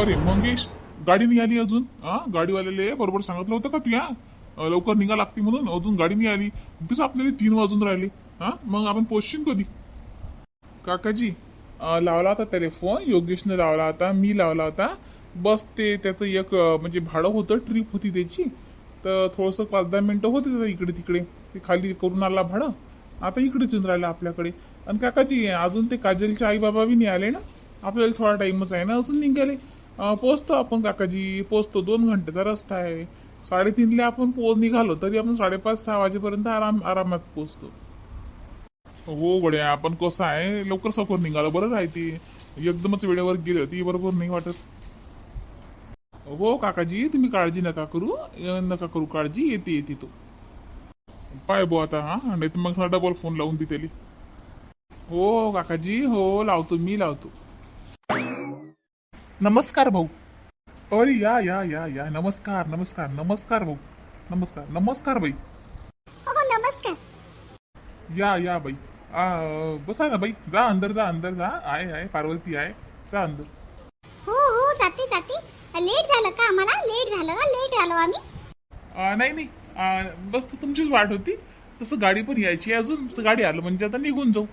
अरे मंगेश गाडी निघाली अजून? हा गाडीवाल्याले बरोबर सांगितलं होतं का तू या? लवकर निघा लागते म्हणून. अजून गाडी नाही आली तसं आपल्याला तीन वाजून राहिले. हा मग आपण पोचशील कधी? काकाजी लावला होता त्याला फोन योगेशने लावला होता मी लावला होता. बस ते त्याचं एक म्हणजे भाडं होतं ट्रिप होती त्याची. तर थोडंसं पाच दहा मिनटं होते त्याचं इकडे तिकडे. ते खाली करून आला भाडं. आता इकडेच येऊन राहिलं आपल्याकडे. आणि काकाजी अजून ते काजलचे आई बाबा बी नाही आले ना? आपल्याला थोडा टाईमच आहे ना? अजून निघाले. पोचतो आपण काकाजी. पोचतो. दोन घंटेचा रस्ता आहे. साडेतीनला आपण पो निघालो तरी आपण साडेपाच सहा वाजेपर्यंत आराम आरामात पोचतो. हो बड्या आपण कसं आहे लवकर सफर निघालो. बरं राहते एकदमच वेळेवर गेली ती बरोबर नाही वाटत? हो काकाजी तुम्ही काळजी नका करू. नका करू काळजी. येते येते तो. पाय बो आता हा. नाही तर मग डबल फोन लावून दे त्याला हो काकाजी. हो लावतो मी लावतो. नमस्कार भाऊ. अरे या या या या. नमस्कार नमस्कार नमस्कार भाऊ. नमस्कार. नमस्कार बाई. नमस्कार. या या बाई. आ, बसा ना बाई. जा अंदर जा अंदर जा. आहे आहे. पार्वती आहे. जा अंदर. हो हो जाते जाते. लेट झालं का आम्हाला? लेट झालं का? लेट झालो आम्ही. आ, नाही नाही. आ, बस तर तुमचीच वाट होती. तसं गाडी पण यायची अजून तसं गाडी आलं म्हणजे आता निघून जाऊ.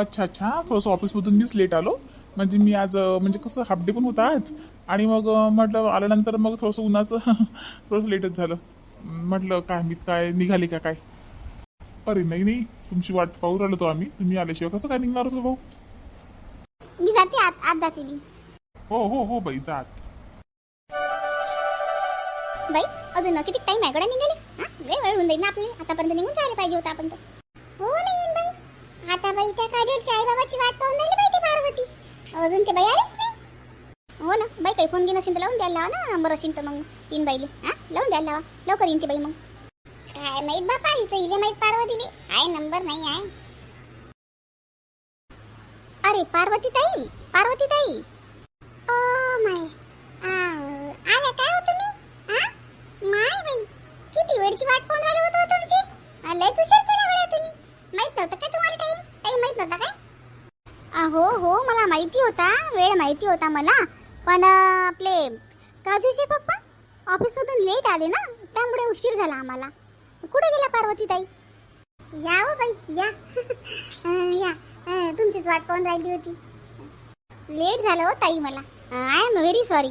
अच्छा अच्छा. थोडंसं ऑफिसमधून मीच लेट आलो. म्हणजे मी आज म्हणजे कसं हाफ डे पण होता आज. आणि मग म्हटलं आल्यानंतर मग थोडंसं उन्हाचं थोडंसं लेटच झालं. म्हटलं काय मी काय निघाले का काय? अरे नाही नाही तुमची वाट पाहू राहिलो तो आम्ही. तुम्ही आल्याशिवाय कसं काय निघणार होतो भाऊ? मी जाते आत आत जाते मी. हो हो हो बाई जा आत. बाई अजून किती टाइम आहे? कडे निघाले? हा? वेळ वेळ होऊन जाईल ना आपल्याला आतापर्यंत निघून जायला पाहिजे होता आपण तर. हो नाही बाई. आता बाई त्या काजलच्या आई बाबाची वाट पाहून राहिली अजून ते बाई आलेच नाही. हो ना बाई काही फोन घेऊन असेल तर लावून द्यायला लावा ना नंबर असेल तर मग इन बाईले. हा? लावून द्यायला लावा. लवकर येईन ती बाई मग. काय माहीत बापा हिचं इले माहीत पार्वतीले आहे नंबर नाही आहे अरे पार्वती ताई पार्वती ताई. Oh my. आल्या काय हो तुम्ही? माय बाई किती वेळची वाट पाहून राहिली होतो तुमची? लय तुषार केला गड्या तुम्ही. माहीत नव्हतं काय तुम्हाला टाइम टाइम माहीत नव्हता काय? हो हो मला माहिती होता. वेळ माहिती होता मला. पण आपले काजूचे पप्पा ऑफिसमधून लेट आले ना त्यामुळे उशीर झाला आम्हाला. कुठे गेला पार्वती ताई या हो बाई या. या. तुमचीच वाट पाहून राहिली होती. लेट झालं हो ताई मला. आय एम व्हेरी सॉरी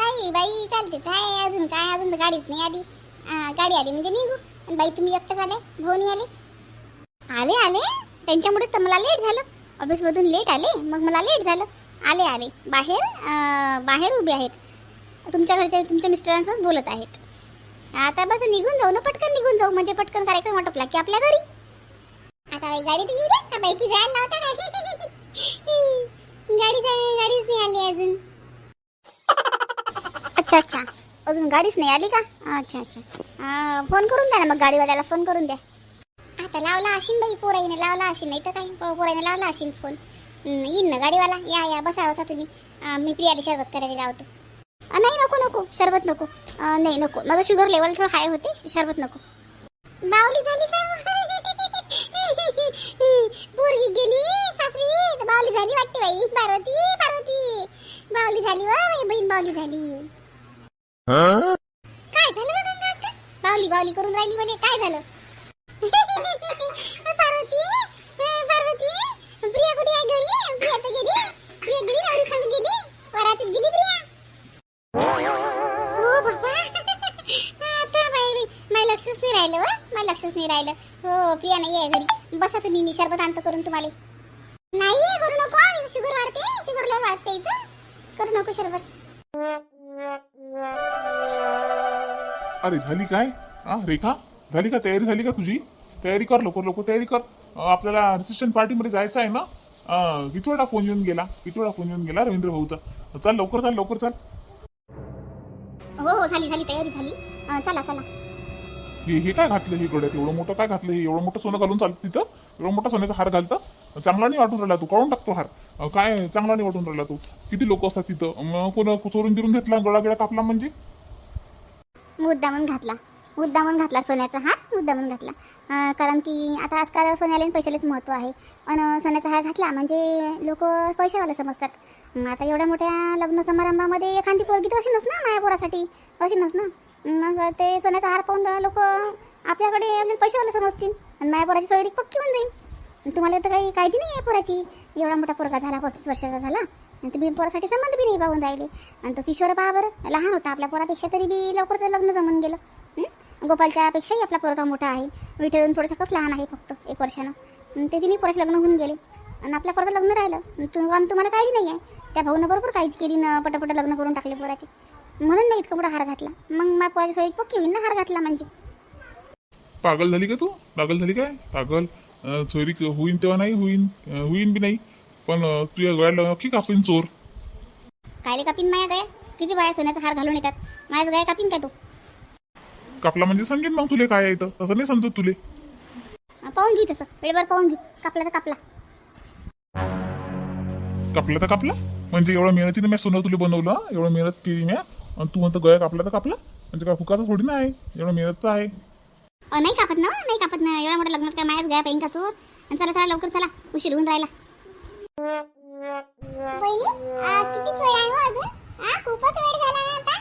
नाही बाई चालतेच आहे. अजून काय? अजून तर गाडीच नाही आली. गाडी आली म्हणजे निघू. बाई तुम्ही एकटाच आले? भोनी आले? आले आले. त्यांच्यामुळेच तर मला लेट झालं. ऑफिसमधून लेट आले मग मला लेट झालं. आले आले. बाहेर बाहेर उभे आहेत. तुमच्या घरचे तुमच्या मिस्टरांसोबत बोलत आहेत. आता बस निघून जाऊ ना पटकन निघून जाऊ. म्हणजे पटकन कार्यक्रम वाटपला की आपल्या घरी. आता बाई गाडी येऊ दे का बाई जायला लावता का? गाडी गाडीच नाही आली अजून. अच्छा अच्छा. अजून गाडीच नाही आली का? अच्छा अच्छा. फोन करून द्या ना मग गाडीवाल्याला फोन करून द्या. आता लावला असेल बाई पोराईने लावला असेल नाही तर पो- पोराईने लावला असेल फोन येईन ना गाडीवाला? या या बसा बसा तुम्ही. मी प्रियाला शरबत करायला लावतो. अं, नाही नको नको शरबत नको. अं, नाही नको. माझं शुगर लेवल थोडं हाय होते शरबत नको. बावली झाली का? पोरगी गेली सासरी. बावली झाली वाटते बाई. पार्वती पार्वती. बावली झाली वा बहीण बावली झाली. काय झालं? बावली बावली करून राहिली म्हणे. काय झालं? राहिलं वा माझं लक्षच नाही राहिलं. हो प्रिया नाही आहे घरी. बसा तुम्ही मी शरबत आणतो करून तुम्हाला. नाही करू नको. शुगर वाढते शुगर लेवल वाढते इथं. करू नको शरबत. अरे झाली काय? हा रेखा झाली का तयारी झाली का तुझी? तयारी कर लवकर लवकर तयारी कर. आपल्याला रिसेप्शन पार्टीमध्ये जायचं आहे ना? अं, किती वेळा फोन येऊन गेला. किती वेळा फोन येऊन गेला रवींद्र भाऊचा. चल लवकर चाल लवकर चाल. हो हो झाली झाली तयारी झाली. चला चला. हे हे काय घातलं हे गड्यात एवढं मोठं काय घातलं हे? एवढं मोठं सोनं घालून चालतं तिथं? एवढं मोठा सोन्याचा हार घालतं? चांगला नाही वाटून राहिला तू? काढून टाकतो हार. काय चांगला नाही वाटून राहिला तू? किती लोक असतात तिथं? मग कोण चोरून बिरून घेतला? गळा गिळा कापला म्हणजे? मुद्दामून घातला. मुद्दामून घातला सोन्याचा हार. मुद्दामून घातला. कारण की आता आजकाल सोन्याला आणि पैशालाच महत्त्व आहे. आणि सोन्याचा हार घातला म्हणजे लोक पैशावाला समजतात. आता एवढ्या मोठ्या लग्न समारंभामध्ये एखादी पोरगी तर अशी नस ना मायापोरासाठी अशी नस ना मग ते सोन्याचा हार पाहून लोक आपल्याकडे आपल्याला पैशावाला समजतील आणि मायापोराची सोयरी पक्की होऊन जाईल. आणि तुम्हाला तर काही काळजी नाही आहे पोराची. एवढा मोठा पोरगा झाला पस्तीस वर्षाचा झाला. आणि तुम्ही पोरासाठी संबंध बी नाही पाहून राहिले. आणि तो किशोर पहा बरं लहान होता. आपल्या पोरापेक्षा तरी बी लवकरच लग्न जमून गेलं. गोपालच्यापेक्षाही गोपालच्या पेक्षाही आपला पोरगा मोठा आहे. विठ्ठल थोडंसं कसं लहान आहे फक्त एक वर्षानं. ते तिन्ही पोराचे लग्न होऊन गेले. आणि आपल्या पोराचं लग्न राहिलं. तुम- तुम्हाला काळजी नाही आहे. त्या भाऊनं बरोबर काळजी केली ना पटापट लग्न करून टाकले पोराचे. म्हणून नाही इतकं मोठा हार घातला. मग माझ्या पोराची सोयी पक्की होईल ना हार घातला म्हणजे. पागल झाली का तू? पागल झाली काय? पागल? चोरी होईन तेव्हा नाही होईन होईन बी नाही. पण तुझ्या गळ्याला नक्की कापीन चोर. कायले कापीन माया गाय किती बाया सोन्याचा हार घालून येतात? माझ्याच गाय कापीन काय तू? कापला म्हणजे समजेन मग तुले काय इथं. तसं नाही समजत तुले. पाहून घेऊ तसं. वेळेवर पाहून घेऊ कापला तर कापला. कापला तर कापला. म्हणजे एवढं मेहनतीने मी सोनं तुला बनवलं? एवढं मेहनत केली मी. आणि तू म्हणतो गळ्या कापला तर कापला. म्हणजे काय फुकाचं थोडी ना आहे एवढं मेहनतचं आहे. अ, नाही कापत ना नाही कापत ना. एवढ्या मोठ्या लग्नात काय मायाच गाय पाहिजे का चोर? आणि चला चला लवकर चला. उशीर होऊन राहिला. बहिणी किती वेळ आहे हो अजून? खूपच वेळ झाला ना आता.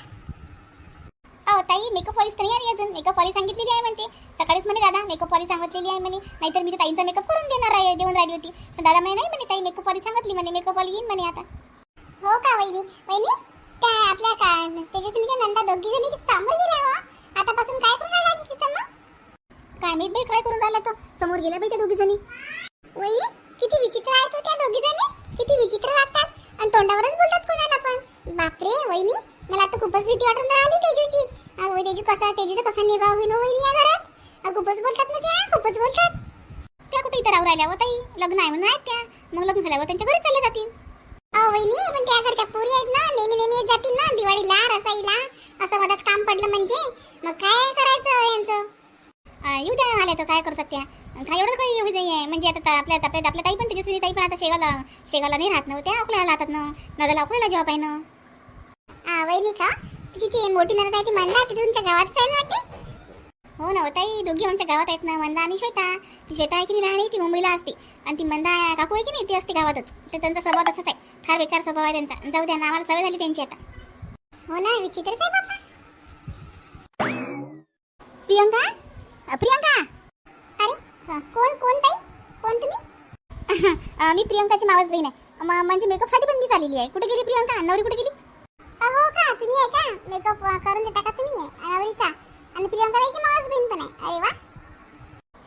अहो ताई मेकअप वालीच तर नाही आली अजून. मेकअप वाली सांगितलेली आहे म्हणते. सकाळीच म्हणे दादा मेकअप वाली सांगितलेली आहे म्हणे. नाहीतर मी तर ताईंचा मेकअप करून देणार आहे देऊन राहिली होती. पण दादा म्हणे नाही म्हणे ताई मेकअप वाली सांगितली म्हणे. मेकअप वाली येईन म्हणे आता. हो का वहिनी? वहिनी त्या आपल्या का तेजस्वीच्या नंदा दोघी जणी समोर गेल्या हो. आतापासून काय करून राहिला तिथं मग? काय मी बाई काय करून राहिला तो? समोर गेला बाई त्या दोघी जणी वहिनी किती विचित्र आहेत हो त्या दोघी जणी किती विचित्र वाटतात आणि तोंडावरच बोलतात कोणाला पण. बापरे वहिनी मला आता खूपच भीती वाटून राहिली तेजूची. अहो तेजू कसा तेजूचा कसा निभाव होईन हो वहिनी या घरात? खूपच बोलतात ना त्या खूपच बोलतात. त्या कुठे इथं राहू राहिल्या हो ताई? लग्न आहे म्हणून आहेत त्या. मग लग्न झाल्यावर त्यांच्या घरी चालले जातील. वहिनी पण त्या घरच्या पोरी आहेत ना नेहमी नेहमी येत जातील ना दिवाळीला रसाईला असं मधात काम पडलं म्हणजे मग काय करायचं यांचं? येऊ द्या आल्या तर काय करतात त्या? काय एवढं काही एवढं नाही आहे म्हणजे आता ता- आपल्या आपल्या आपल्या ताई पण त्याच्यासुनी ताई पण आता शेगावला शेगावला नाही राहत ना हो त्या अकोल्याला राहतात ना. नदाला अकोल्याला जॉब आहे ना. वहिनी का? तिची ती मोठी नरद आहे ती मंदा ती तुमच्या गावातच आहे ना वाटते? हो ना हो ताई. दोघी आमच्या गावात आहेत ना. मंदा आणि श्वेता. ती श्वेता आहे की नाही लहान आहे ती मुंबईला असते. आणि ती मंदा आहे- काकू आहे की नाही? ती असते गावातच. तर त्यांचा स्वभाव तसाच आहे. फार बेकार स्वभाव आहे त्यांचा. जाऊ द्या ना आम्हाला सवय झाली त्यांची आता. हो ना विचित्र प्रियंका? प्रियंका? अरे कोण कोण ताई? कोण तुम्ही? मी प्रियंकाची मावस बहीण आहे. म्हणजे मेकअपसाठी पण मी झालेली आहे. कुठे गेली प्रियंका? नवरी कुठे गेली? हो का. तुम्ही आहे का? मेकअप करून देता का तुम्ही नवरीचा आणि प्रियंका ताईची मावस बहीण पण आहे अरे वा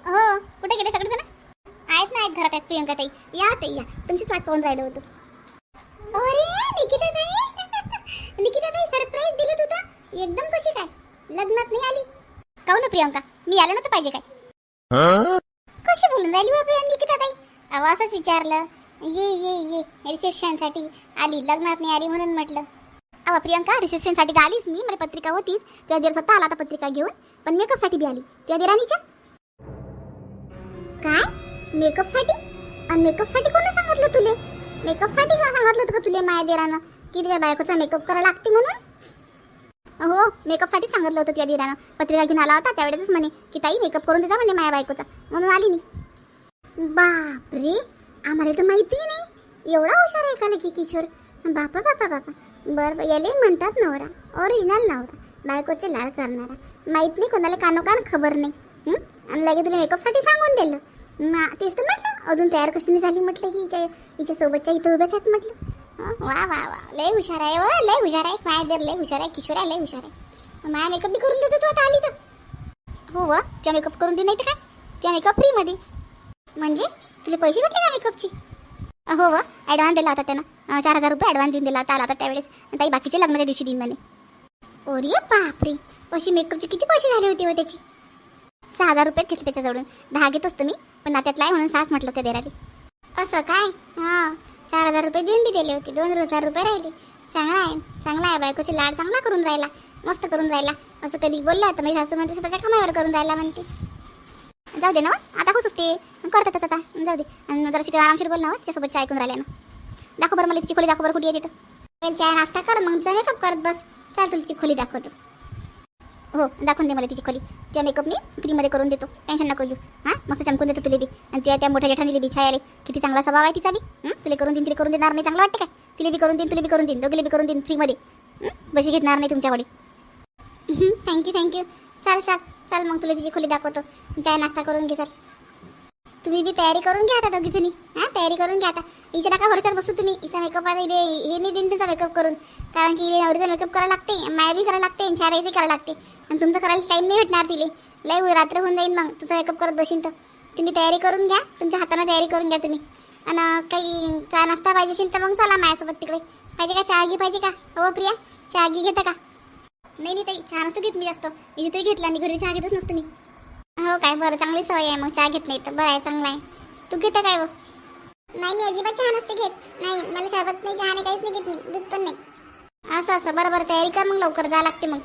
हो कुठे गेले सगळेजण आहेत ना आहेत घरात आहेत प्रियंका ताई. या ताई या. तुमचीच वाट पाहून राहिलो होतो. अरे निकिता ताई. निकिता ताई सरप्राईज दिलं तुझं. एकदम कशी काय? लग्नात नाही आली. काहून ना प्रियंका? मी आलं नव्हतं पाहिजे काय? कशी बोलून राहिली बाबा निकिता ताई? असंच विचारलं. ये ये ये. रिसेप्शनसाठी आली. लग्नात नाही आली म्हणून म्हटलं. अहो प्रियंका रिसेप्शनसाठी तर आलीच मी. मला पत्रिका होतीच. त्या दिवस स्वतः आला आता पत्रिका घेऊन. पण मेकअपसाठी बी आली. त्या दिराणीच्या काय? मेकअपसाठी आणि मेकअपसाठी कोणी सांगितलं तुले? मेकअपसाठी का सांगितलं होतं का तुले माया देरानं? की तुझ्या बायकोचा मेकअप करायला लागते म्हणून? हो मेकअपसाठी सांगितलं होतं त्या दिरानं. पत्रिका घेऊन आला होता त्यावेळेसच म्हणे की ताई मेकअप करून देता म्हणे माया बायकोचा. म्हणून आली मी. बापरे आम्हाला तर माहिती नाही. एवढा हुशार आहे का लकी किशोर. बापा बापा बापा. बरं बरं. याले म्हणतात नवरा. ओरिजिनल नवरा. बायकोचे लाड करणारा. माहीत नाही कोणाला कानोकान खबर नाही. आणि लगे तुला मेकअपसाठी सांगून दिलं. ना तेच तर म्हटलं. अजून तयार कशी नाही झाली म्हटलं की हिच्या हिच्या सोबतच्या इथं उभ्याच आहेत म्हटलं. वा वा वा. लय हुशार आहे व लय हुशार आहे. काय दर लय हुशार आहे किशोर आहे लय हुशार आहे. माया मेकअप बी करून देतो तू आता आली तर. हो व. त्या मेकअप करून दे नाही तर काय त्या मेकअप फ्रीमध्ये म्हणजे? तुला पैसे भेटले का मेकअपचे हो व. ॲडव्हान्स दिला होता त्यानं. चार हजार रुपये ॲडव्हान्स देऊन दिला होता आला होता त्यावेळेस. ताई बाकीचे लग्नाच्या दिवशी दिन म्हणे. ओरे बापरे. अशी मेकअपचे किती पैसे झाले होते व त्याचे? सहा हजार रुपये घेतले त्याच्याजवळून. दहा घेत असतो मी. पण नात्यातला आहे म्हणून सास म्हटलं त्या देराली. असं काय? हां. चार हजार रुपये देऊन बी दिले होते. दोन हजार रुपये राहिले. चांगला आहे. चांगला आहे बायकोची लाड चांगला करून राहिला. मस्त करून राहिला. असं कधी बोलला तर माझी सासू म्हणते स्वतःच्या कमाईवर करून राहिला म्हणते. जाऊ दे ना आता होच असते. करतातच आता. जाऊ दे. आणि जरा शिकला आरामशीर बोल ना त्यासोबत चाय ऐकून राहिला ना. दाखव बरं मला तिची खोली दाखव बरं कुठे येते तर चाय नाश्ता कर. मग तुझा मेकअप करत बस. चाल तुला तिची खोली दाखवतो. हो दाखवून दे मला तिची खोली. त्या मेकअप मी फ्रीमध्ये करून देतो. टेन्शन नको घेऊ. हां? मस्त चमकून देतो तुला बी. आणि त्या त्या मोठ्या जेठाने बी छायाले. किती चांगला स्वभाव आहे तिचा बी. तुला करून देईन तिला करून देणार नाही. चांगलं वाटतं काय तिला बी करून देईन तुला बी करून देईन. दोघीला बी करून देईन फ्रीमध्ये बशी पैसे घेणार नाही तुमच्याकडे थँक्यू थँक्यू चाल चाल. चाल मग तुला तिची खोली दाखवतो. चाय नाश्ता करून घे चल. तुम्ही बी तयारी करून घ्या आता दोघीजणी. हां तयारी करून घ्या आता. हिच्या नका भरोशावर बसू तुम्ही. हिचा मेकअप आता इले हे नाही देईन तुमचा मेकअप करून. कारण की इले नवरीचा मेकअप करावं लागते माया बी करावं लागते चारायची करावं लागते. आणि तुमचं करायला टाईम नाही भेटणार तिले. लय रात्र होऊन जाईल मग. तुमचा मेकअप करत बसीन तर. तुम्ही तयारी करून घ्या. तुमच्या हाताने तयारी करून घ्या तुम्ही. आणि काही चहा नाश्ता पाहिजे असेल तर मग चला माझ्यासोबत तिकडे. पाहिजे का? चहा घे पाहिजे का? हो प्रिया? चहा घे घेता का? नाही नाही ताई. चहा नसतो घेत मी जास्त. मी तिथे घेतला. आणि घरी चहा घेतच नसतो मी. हो काय बरं चांगली सवय आहे. मग चहा घेत नाही तर बरं आहे चांगलं आहे. तू घेता काय हो नाही मी अजिबात चहा नसते घेत. नाही मला सरबत नाही चहा नाही काहीच नाही घेत मी. दूध पण नाही. असं असं. बरं बरं. तयारी कर मग लवकर. जा लागते मग.